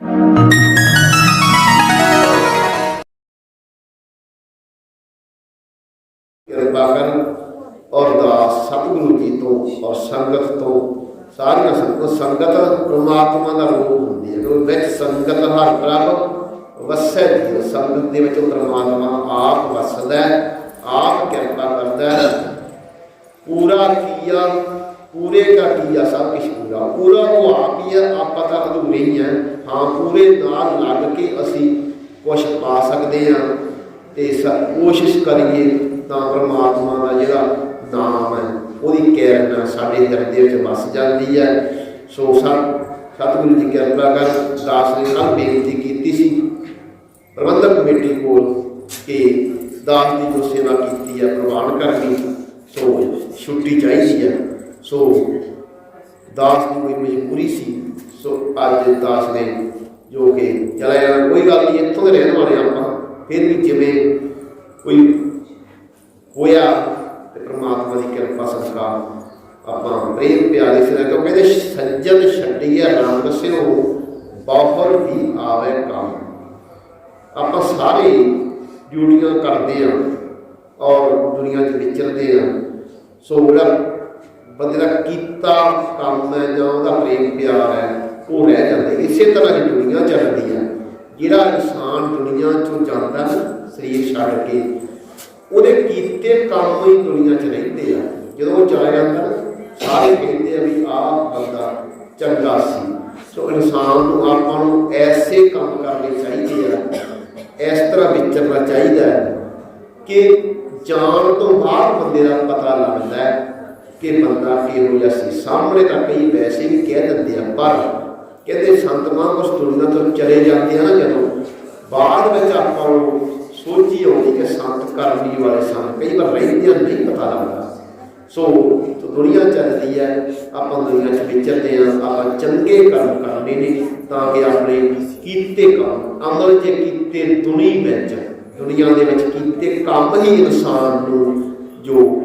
ਕਿਰਪਾ ਕਰਨ ਔਰ ਦਾਸ ਸਤਿਗੁਰੂ ਜੀ ਤੋਂ ਔਰ ਸੰਗਤ ਤੋਂ ਸਾਰੀਆਂ ਸੰਗਤ ਸੰਗਤ ਪ੍ਰਮਾਤਮਾ ਦਾ ਰੂਪ ਹੁੰਦੀ ਹੈ। ਉਹ ਵਿੱਚ ਸੰਗਤ ਹਰ ਪ੍ਰਭ ਵਸੈ ਸੰਗਤ ਦੇ ਵਿੱਚ ਪ੍ਰਮਾਤਮਾ ਆਪ ਵਸਦਾ ਹੈ, ਆਪ ਕਿਰਪਾ ਕਰਦਾ ਹੈ। ਪੂਰਾ ਕੀਆ ਪੂਰੇ ਦਾ ਆ ਸਭ ਕੁਝ ਪੂਰਾ। ਪੂਰਾ ਉਹ ਆਪ ਹੀ ਹੈ ਆਪਾਂ ਤਾਂ ਅਧੂਰੇ ਹੀ ਹੈ ਹਾਂ, ਪੂਰੇ ਨਾਲ ਲੱਗ ਕੇ ਅਸੀਂ ਕੁਝ ਪਾ ਸਕਦੇ ਹਾਂ ਤੇ ਸ- ਕੋਸ਼ਿਸ਼ ਕਰੀਏ ਤਾਂ ਪਰਮਾਤਮਾ ਦਾ ਜਿਹੜਾ ਨਾਮ ਹੈ, ਉਹਦੀ ਕਿਰਨ ਸਾਡੇ ਹਿਰਦੇ ਵਿੱਚ ਵਸ ਜਾਂਦੀ ਹੈ। ਸੋ ਸਤ, ਸਤਿਗੁਰੂ ਦੀ ਕਿਰਪਾ ਕਰ, ਦਾਸ ਨੇ ਕੱਲ੍ਹ ਬੇਨਤੀ ਕੀਤੀ ਸੀ। ਪ੍ਰਬੰਧਕ ਕਮੇਟੀ ਕੋਲ ਕਿ ਦਾਸ ਦੀ ਜੋ ਸੇਵਾ ਕੀਤੀ ਹੈ ਪ੍ਰਵਾਨ ਕਰਨੀ, ਸੋ ਛੁੱਟੀ ਚਾਹੀਦੀ ਹੈ ਸੋ ਦਾਸ ਦੀ ਕੋਈ ਮਜਬੂਰੀ ਸੀ, ਸੋ ਅੱਜ ਦਾਸ ਨੇ ਜੋ ਕਿ ਚਲਾ ਜਾਣਾ, ਕੋਈ ਗੱਲ ਨਹੀਂ, ਇੱਥੋਂ ਦੇ ਰਹਿਣ ਵਾਲੇ ਆਪਾਂ, ਫਿਰ ਵੀ ਜਿਵੇਂ ਕੋਈ ਹੋਇਆ ਤੇ ਪ੍ਰਮਾਤਮਾ ਦੀ ਕਿਰਪਾ ਸਦਕਾ ਆਪਾਂ ਪ੍ਰੇਮ ਪਿਆਰੇ ਸੇ ਕਿਉਂ ਕਹਿੰਦੇ ਸੱਜਣ ਛੱਡੀਏ ਰੰਗ ਸਿਓ ਬਹੁਰ ਵੀ ਆਵੇ ਕੰਮ। ਆਪਾਂ ਸਾਰੇ ਡਿਊਟੀਆਂ ਕਰਦੇ ਆ ਔਰ ਦੁਨੀਆ 'ਚ ਵਿਚਰਦੇ ਆ, ਸੋ ਜਿਹੜਾ ਬੰਦੇ ਦਾ ਕੀਤਾ ਕੰਮ ਹੈ, ਜਾਂ ਉਹਦਾ ਪ੍ਰੇਮ ਪਿਆਰ ਹੈ, ਉਹ ਰਹਿ ਜਾਂਦਾ ਇਸੇ ਤਰ੍ਹਾਂ ਹੀ ਦੁਨੀਆ ਚੱਲਦੀ ਹੈ। ਜਿਹੜਾ ਇਨਸਾਨ ਦੁਨੀਆ 'ਚੋਂ ਜਾਂਦਾ ਨਾ, ਸਰੀਰ ਛੱਡ ਕੇ, ਉਹਦੇ ਕੀਤੇ ਕੰਮ ਹੀ ਦੁਨੀਆ 'ਚ ਰਹਿੰਦੇ ਆ। ਜਦੋਂ ਉਹ ਚਲਾ ਜਾਂਦਾ ਨਾ, ਸਾਰੇ ਕਹਿੰਦੇ ਆ ਵੀ ਆਹ ਬੰਦਾ ਚੰਗਾ ਸੀ। ਸੋ ਇਨਸਾਨ ਨੂੰ ਆਪਾਂ ਨੂੰ ਐਸੇ ਕੰਮ ਕਰਨੇ ਚਾਹੀਦੇ ਆ, ਇਸ ਤਰ੍ਹਾਂ ਵਿਚਰਨਾ ਚਾਹੀਦਾ ਕਿ ਜਾਣ ਤੋਂ ਬਾਅਦ ਬੰਦੇ ਦਾ ਪਤਾ ਲੱਗਦਾ ਹੈ ਕਿ ਬੰਦਾ ਕਿਹੋ ਜਿਹਾ ਸੀ। ਸਾਹਮਣੇ ਤਾਂ ਕਈ ਵੈਸੇ ਵੀ ਕਹਿ ਦਿੰਦੇ ਆ, ਪਰ ਕਹਿੰਦੇ ਸੰਤ ਮਹਾਂਪੁਰਸ਼ ਦੁਨੀਆ ਤੋਂ ਚਲੇ ਜਾਂਦੇ ਆ ਨਾ ਜਦੋਂ, ਬਾਅਦ ਵਿੱਚ ਆਪਾਂ ਨੂੰ ਸੋਚੀ ਆਉਂਦੀ ਕਿ ਸੰਤ ਕਰਮੀ ਵਾਲੇ ਸਨ। ਕਈ ਵਾਰ ਰਹਿੰਦੇ ਆ, ਨਹੀਂ ਪਤਾ ਲੱਗਦਾ। ਸੋ ਤੋ ਦੁਨੀਆ ਚੱਲਦੀ ਹੈ, ਆਪਾਂ ਦੁਨੀਆ 'ਚ ਵਿਚਰਦੇ ਆ, ਆਪਾਂ ਚੰਗੇ ਕਰਮ ਕਰਨੇ ਨੇ ਤਾਂ ਕਿ ਆਪਣੇ ਕੀਤੇ ਕੰਮ, ਅਮਲ 'ਚ ਕੀਤੇ ਦੁਨੀ ਵਿੱਚ, ਦੁਨੀਆ ਦੇ ਵਿੱਚ ਕੀਤੇ ਕੰਮ ਹੀ ਇਨਸਾਨ ਨੂੰ ਜੋ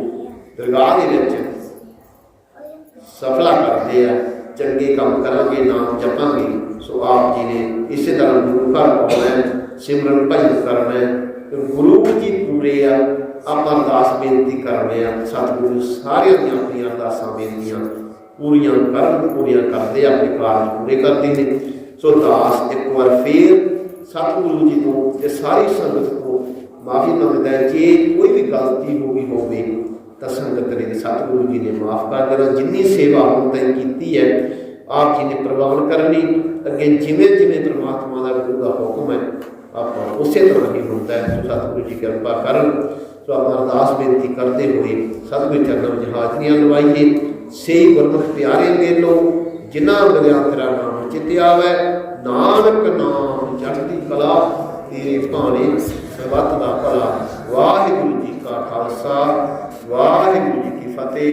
ਦਰਗਾਹ ਦੇ ਵਿੱਚ ਸਫਲਾ ਕਰਦੇ ਆ ਚੰਗੇ ਕੰਮ ਕਰਾਂਗੇ ਨਾਮ ਜਪਾਂਗੇ ਸੋ ਆਪ ਜੀ ਨੇ ਇਸੇ ਤਰ੍ਹਾਂ ਗੁਰੂ ਘਰ ਆਉਣਾ ਸਿਮਰਨ ਭਾਈ ਕਰਨਾ ਹੈ। ਗੁਰੂ ਜੀ ਪੂਰੇ ਆ ਆਪਾਂ ਅਰਦਾਸ ਬੇਨਤੀ ਕਰਦੇ ਆ ਸਤਿਗੁਰੂ ਸਾਰਿਆਂ ਦੀਆਂ ਆਪਣੀਆਂ ਅਰਦਾਸਾਂ ਬੇਨਤੀਆਂ ਪੂਰੀਆਂ ਕਰਨ ਪੂਰੀਆਂ ਕਰਦੇ ਆ, ਆਪਣੇ ਕਾਰਜ ਪੂਰੇ ਕਰਦੇ ਨੇ ਸੋ ਦਾਸ ਇੱਕ ਵਾਰ ਫੇਰ ਸਤਿਗੁਰੂ ਜੀ ਤੋਂ ਤੇ ਸਾਰੀ ਸੰਗਤ ਤੋਂ ਮਾਫੀ ਮੰਗਦਾ ਹੈ ਜੇ ਕੋਈ ਵੀ ਗਲਤੀ ਹੋ ਗਈ ਹੋਵੇ ਤਾਂ ਸੰਗਤ ਨੇ ਸਤਿਗੁਰੂ ਜੀ ਨੇ ਮਾਫ ਕਰ ਦੇਣਾ। ਜਿੰਨੀ ਸੇਵਾ ਹੁਣ ਤਾਈਂ ਕੀਤੀ ਹੈ, ਆਪ ਜੀ ਨੇ ਪ੍ਰਵਾਨ ਕਰਨ ਲਈ। ਅੱਗੇ ਜਿਵੇਂ ਜਿਵੇਂ ਪ੍ਰਮਾਤਮਾ ਦਾ ਗੁਰੂ ਦਾ ਹੁਕਮ ਹੈ, ਆਪਾਂ ਉਸੇ ਤਰ੍ਹਾਂ ਹੀ ਹੁੰਦਾ ਹੈ ਸਤਿਗੁਰੂ ਜੀ ਕਿਰਪਾ ਕਰਨ ਸੋ ਆਪਾਂ ਅਰਦਾਸ ਬੇਨਤੀ ਕਰਦੇ ਹੋਏ ਸਤਿਗੁਰੂ ਚਰਨਾਂ ਵਿੱਚ ਹਾਜ਼ਰੀਆਂ ਲਵਾਈਏ। ਸੇ ਗੁਰਮੁਖ ਪਿਆਰੇ ਮੇਲੋ, ਜਿਨ੍ਹਾਂ ਬਲਿਆ ਤੇਰਾ ਨਾਮ ਚਿਤ ਆਵੇ, ਨਾਨਕ ਨਾਮ ਚੜ੍ਹਦੀ ਕਲਾ, ਤੇਰੇ ਭਾਣੇ ਸਰਬੱਤ ਦਾ ਭਲਾ। ਵਾਹਿਗੁਰੂ ਜੀ ਕਾ ਖਾਲਸਾ। ਵਾਹਿਗੁਰੂ ਜੀ ਕੀ ਫਤਿਹ